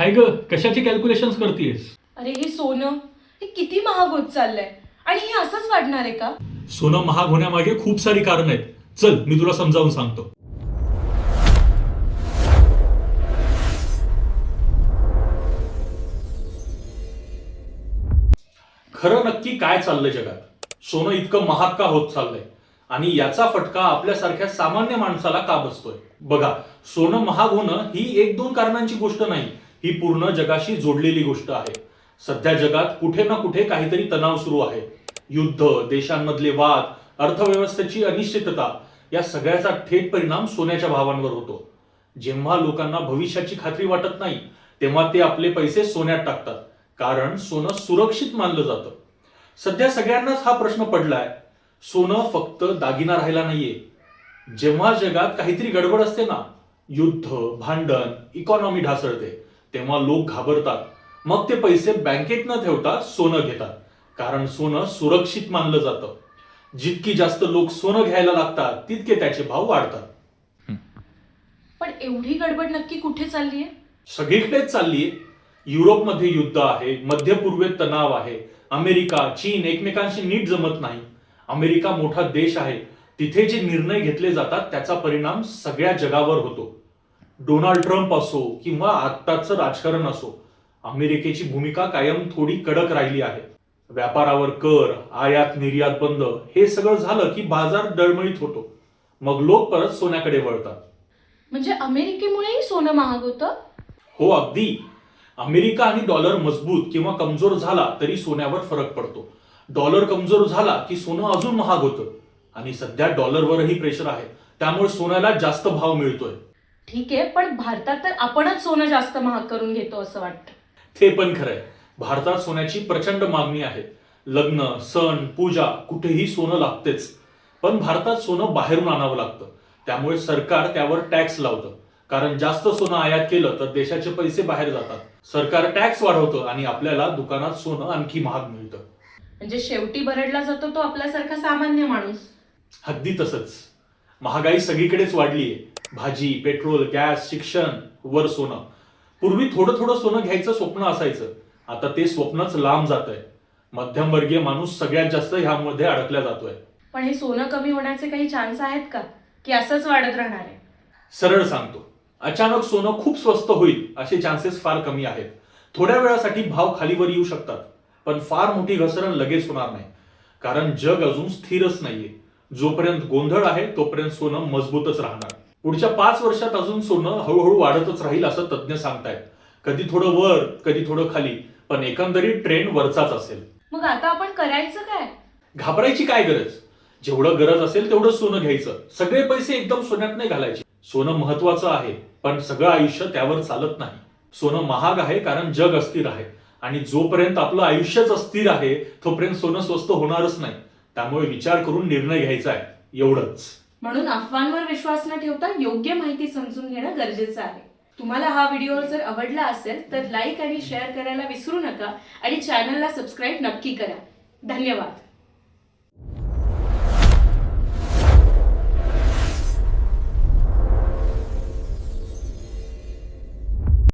काय ग कशाचे कॅल्क्युलेशन करतेस अरे हे सोनं हे किती महाग होत चाललंय? आणि हे असंच वाढणार आहे का? सोनं महाग होण्यामागे खूप सारी कारण आहेत. चल मी तुला समजावून सांगतो. खरं नक्की काय चाललंय जगात? सोनं इतकं महाग का होत चाललंय? आणि याचा फटका आपल्यासारख्या सामान्य माणसाला का बसतोय? बघा सोनं महाग होणं ही एक दोन कारणांची गोष्ट नाही. ही पूर्ण जगाशी जोडलेली गोष्ट आहे. सध्या जगात कुठे ना कुठे काहीतरी तणाव सुरू आहे. युद्ध देशांमधले वाद अर्थव्यवस्थेची अनिश्चितता या सगळ्याचा थेट परिणाम सोन्याच्या भावांवर होतो. जेव्हा लोकांना भविष्याची खात्री वाटत नाही तेव्हा ते आपले पैसे सोन्यात टाकतात कारण सोनं सुरक्षित मानलं जातं. सध्या सगळ्यांनाच हा प्रश्न पडलाय. सोनं फक्त दागिना राहिला नाहीये. जेव्हा जगात काहीतरी गडबड असते ना युद्ध भांडण इकॉनॉमी ढासळते. तेव्हा लोक घाबरतात. मग ते पैसे बँकेत न ठेवता सोनं घेतात. कारण सोनं सुरक्षित मानलं जातं. जितकी जास्त लोक सोनं घ्यायला लागतात तितके त्याचे भाव वाढतात. पण एवढी गडबड नक्की कुठे चाललीये? सगळीकडेच चाललीये. युरोपमध्ये युद्ध आहे मध्य पूर्वेत तणाव आहे. अमेरिका चीन एकमेकांशी नीट जमत नाही. अमेरिका मोठा देश आहे. तिथे जे निर्णय घेतले जातात त्याचा परिणाम सगळ्या जगावर होतो. डोनाल्ड ट्रम्प असो किंवा आत्ताचं राजकारण असो अमेरिकेची भूमिका कायम थोडी कडक राहिली आहे. व्यापारावर कर आयात निर्यात बंद हे सगळं झालं की बाजार डळमळीत होतो. मग लोक परत सोन्याकडे वळतात. म्हणजे अमेरिकेमुळेही सोनं महाग होतं? हो अगदी. अमेरिका आणि डॉलर मजबूत किंवा कमजोर झाला तरी सोन्यावर फरक पडतो. डॉलर कमजोर झाला की सोनं अजून महाग होतं. आणि सध्या डॉलरवरही प्रेशर आहे. त्यामुळे सोन्याला जास्त भाव मिळतोय. ठीक आहे पण भारतात तर आपणच सोनं जास्त महाग करून घेतो असं वाटतं. ते पण खरंय. भारतात सोन्याची प्रचंड मागणी आहे. लग्न सण पूजा कुठेही सोनं लागतेच. पण भारतात सोनं बाहेरून आणावं लागतं. त्यामुळे सरकार त्यावर टॅक्स लावतं. कारण जास्त सोनं आयात केलं तर देशाचे पैसे बाहेर जातात. सरकार टॅक्स वाढवतं आणि आपल्याला दुकानात सोनं आणखी महाग मिळतं. म्हणजे शेवटी भरडला जातो तो आपल्यासारखा सामान्य माणूस. अगदी तसंच. महागाई सगळीकडेच वाढलीये. भाजी पेट्रोल गॅस शिक्षण वर सोनं. पूर्वी थोडं थोडं सोनं घ्यायचं स्वप्न असायचं. आता ते स्वप्नच लांब जात आहे मध्यमवर्गीय माणूस सगळ्यात जास्त ह्यामध्ये अडकला जातोय. पण हे सोनं कमी होण्याचे काही चान्स आहेत का? की असंच वाढत राहणार आहे? सरळ सांगतो. अचानक सोनं खूप स्वस्त होईल असे चान्सेस फार कमी आहेत. थोड्या वेळासाठी भाव खालीवर येऊ शकतात. पण फार मोठी घसरण लगेच होणार नाही. कारण जग अजून स्थिरच नाहीये. जोपर्यंत गोंधळ आहे तोपर्यंत सोनं मजबूतच राहणार. पुढच्या पाच वर्षात अजून सोनं हळूहळू वाढतच राहील असं तज्ज्ञ सांगतायत. कधी थोडं वर कधी थोडं खाली पण एकंदरीत ट्रेंड वरचाच असेल. मग आता आपण करायचं काय? घाबरायची काय गरज? जेवढं गरज असेल तेवढं सोनं घ्यायचं. सगळे पैसे एकदम सोन्यात नाही घालायचे. सोनं महत्वाचं आहे पण सगळं आयुष्य त्यावर चालत नाही. सोनं महाग आहे कारण जग अस्थिर आहे. आणि जोपर्यंत आपलं आयुष्यच अस्थिर आहे तोपर्यंत सोनं स्वस्त होणारच नाही. त्यामुळे विचार करून निर्णय घ्यायचा आहे. एवढंच. म्हणून अफवांवर विश्वास न ठेवता योग्य माहिती समजून घेणं गरजेचं आहे. तुम्हाला हा व्हिडिओ जर आवडला असेल तर लाईक आणि शेअर करायला विसरू नका आणि चॅनलला सबस्क्राईब नक्की करा. धन्यवाद.